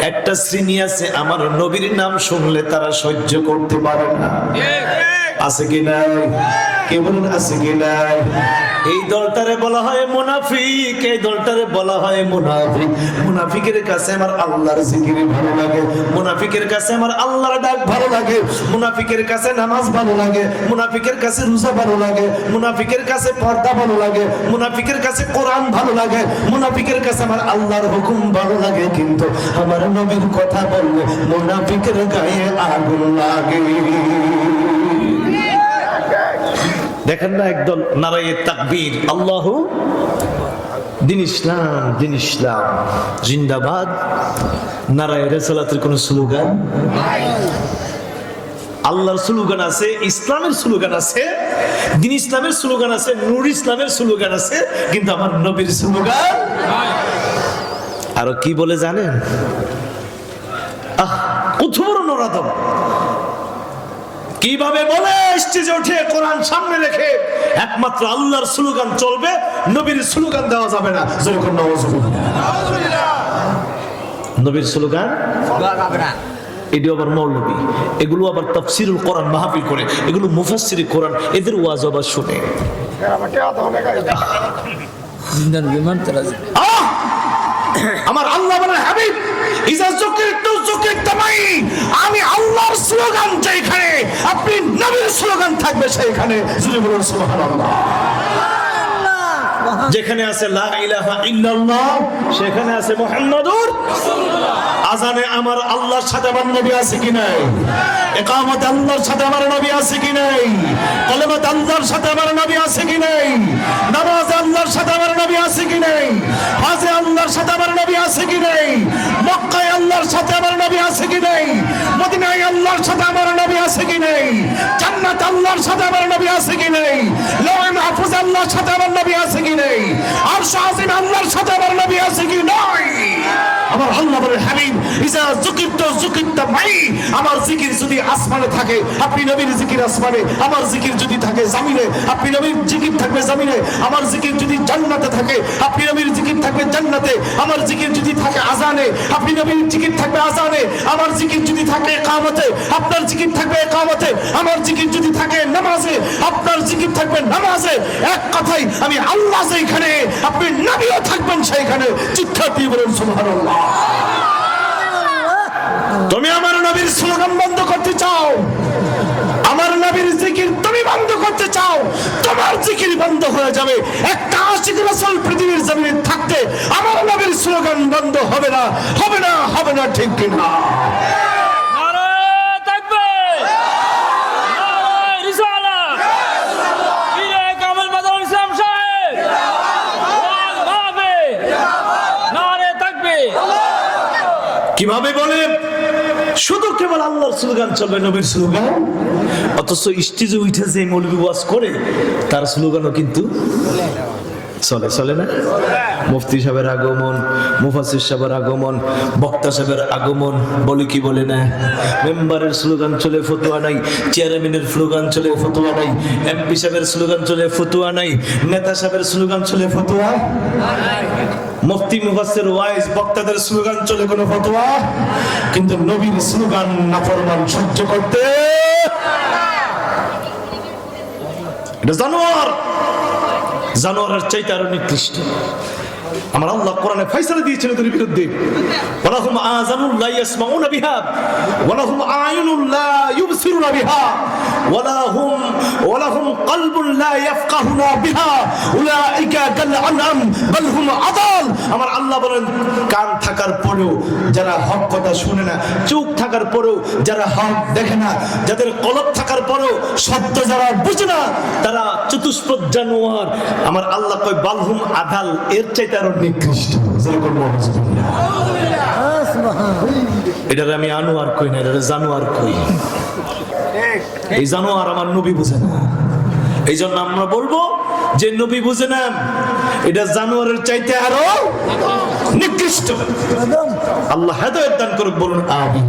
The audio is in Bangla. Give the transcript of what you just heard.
একটা শ্রেণি আছে আমার নবীর নাম শুনলে তারা সহ্য করতে পারে না। আছে কি নাই? কেমন আছে কি নাই? এই দলটারে বলা হয় মুনাফিক, এই দলটারে বলা হয় মুনাফিক। মুনাফিকের কাছে আমার আল্লাহর জিকির ভালো লাগে, মুনাফিকের কাছে আমার আল্লাহর ডাক ভালো লাগে, মুনাফিকের কাছে নামাজ ভালো লাগে, মুনাফিকের কাছে রোজা ভালো লাগে, মুনাফিকের কাছে পর্দা ভালো লাগে, মুনাফিকের কাছে কোরআন ভালো লাগে, মুনাফিকের কাছে আমার আল্লাহর হুকুম ভালো লাগে, কিন্তু আমার নবীর কথা বললে মুনাফিকের গায়ে আগুন লাগে। দেখেন না একদল নারায়ে তাকবীর। আল্লাহ? দিন ইসলাম দিন ইসলাম। জিন্দাবাদ। নারায়ে রেসালাতের কোন স্লোগান? আল্লাহর স্লোগান আছে, ইসলামের স্লোগান আছে, দিন ইসলামের স্লোগান আছে, নূর ইসলামের স্লোগান আছে, কিন্তু আমার নবীর স্লোগান? আরও কি বলে জানেন? আহ বড় নরাদম কীভাবে বলে স্টেজে উঠে কোরআন সামনে রেখে? একমাত্র আল্লাহর স্লোগান চলবে, নবীর স্লোগান দেওয়া যাবে না। যেরকম নবীর স্লোগান? এটি আবার মৌলবী। এগুলো আবার তফসিরুল কোরআন করে। এগুলো মুফাসসির কোরআন। এদের ওয়াজ আবার শুনে! আমার আল্লাহ হাবিব, ইজা যুকিরতামাই আমি আল্লাহর স্লোগান নবীর স্লোগান থাকবে সেইখানে। যদি বলুন সুবহানাল্লাহ। যেখানে আছে লা ইলাহা ইল্লাল্লাহ সেখানে আছে মুহাম্মাদুর আজানে আমার আল্লাহর সাথে আমার নবী আছে কি নাই? একামত আল্লাহর সাথে আমার নবী আছে কি নাই? কলেমাত আল্লাহর সাথে আমার নবী আছে কি নাই? নামাজ আল্লাহর সাথে আমার নবী আছে কি নাই? হাজে আল্লাহর সাথে আমার নবী আছে কি নাই? মক্কায় আল্লাহর সাথে আমার নবী আছে কি নাই? মদিনায় আল্লাহর সাথে আমার আছে কি নাই? জান্নাত আল্লাহর সাথে আমার নবী আছে কি নাই? লওহে মাহফুজ আল্লাহর সাথে আমার নবী আছে কি নাই? আরশ আজিম আল্লাহর সাথে আমার নবী আছে কি নাই? আমার আল্লাহ বলে হাবিব, ইজা যুকিত যুকিত মাই। আমার জিকির যদি আসমানে থাকে, আপনি নবীর জিকির আসমানে। আমার জিকির যদি থাকে জমিনে, আপনি নবীর জিকির থাকবে জমিনে। আমার জিকির যদি জান্নাতে থাকে, আপনি নবীর জিকির থাকবে জান্নাতে। আমার জিকির যদি থাকে আজানে, আপনি নবীর জিকির থাকবে আজানে। আমার জিকির যদি থাকে একামতে আপনার জিকির থাকবে একামতে। আমার জিকির যদি থাকে নামাজে, আপনার জিকির থাকবে নামাজে। এক কথাই আমি আল্লাহ যেখানে আপনি নবীও থাকবেন সেইখানে। চিৎকার দিয়ে বলেন, সুবহানাল্লাহ। তুমি আমার নবীর স্লোগান বন্ধ করতে চাও। আমার নবীর জিকির তুমি বন্ধ করতে চাও। তোমার জিকির বন্ধ হয়ে যাবে। একটা আশিক রাসূল পৃথিবীর জমিনে থাকতে আমার নবীর স্লোগান বন্ধ হবে না হবে না হবে না, ঠিক কিনা নারে তাকবীর নারে রিসালাত পীরে কামাল বাদল ইসলাম সাহেব ওয়াজ মাহফিল নারে তাকবীর কীভাবে বলে? শুধু কেবল আল্লাহর স্লোগান চলবে, নবীর স্লোগান। অথচ স্টেজে উঠে যে মৌলবী ওয়াজ করে, তার স্লোগানও কিন্তু চলে চলে না? মুফতি সাহেবের আগমন মুফাসির সাহেবের আগমন, বক্তা সাহেবের আগমন, বলে কি বলে না? মেম্বারের স্লোগান চলে, ফতুয়া নাই। চেয়ারম্যানের স্লোগান চলে, ফতুয়া নাই। এমপি সাহেবের স্লোগান চলে, ফতুয়া নাই। নেতা সাহেবের স্লোগান চলে, ফতোয়া মুফতি মুফাসসির ওয়াইজ বক্তাদের স্লোগান চলে কোনো ফতোয়া? কিন্তু নবীর স্লোগান নাফরমান সহ্য করতে জানোয়ার। জানোয়ারের চাইতে আরও নিকৃষ্ট। আমার আল্লাহ কোরআনে ফয়সালা দিয়েছেন এদের বিরুদ্ধে। ওয়ালাহুম আযানুল লা ইয়াসমাউনা বিহা, ওয়ালাহুম আয়ুনুল লা ইউবসিরুনা বিহা, ওয়ালাহুম ওয়ালাহুম কলবুন লা ইয়াফকাহুনা বিহা, উলাইকা কাল আনআম, বাল হুম আদাল আমার আল্লাহ বলেন, কান থাকার পরেও যারা হক কথা শুনে না, চোখ থাকার পরেও যারা হক দেখে না, যাদের কলব থাকার পরেও সত্য যারা বুঝে না, তারা চতুষ্পদ জানোয়ার। আমার আল্লাহ কয় বালহুম আদাল এর চাইতে আরও নিকৃষ্ট। এটার আমি আনোয়ার কই না এটার জানোয়ার কই? এই জানোয়ার আমার নবী বুঝে না। এই জন্য আমরা বলব যে নবী বুঝে না এটা জানোয়ারের চাইতে আরও নিকৃষ্ট। আল্লাহ হেদায়ত দান করুক বলুন আমিন।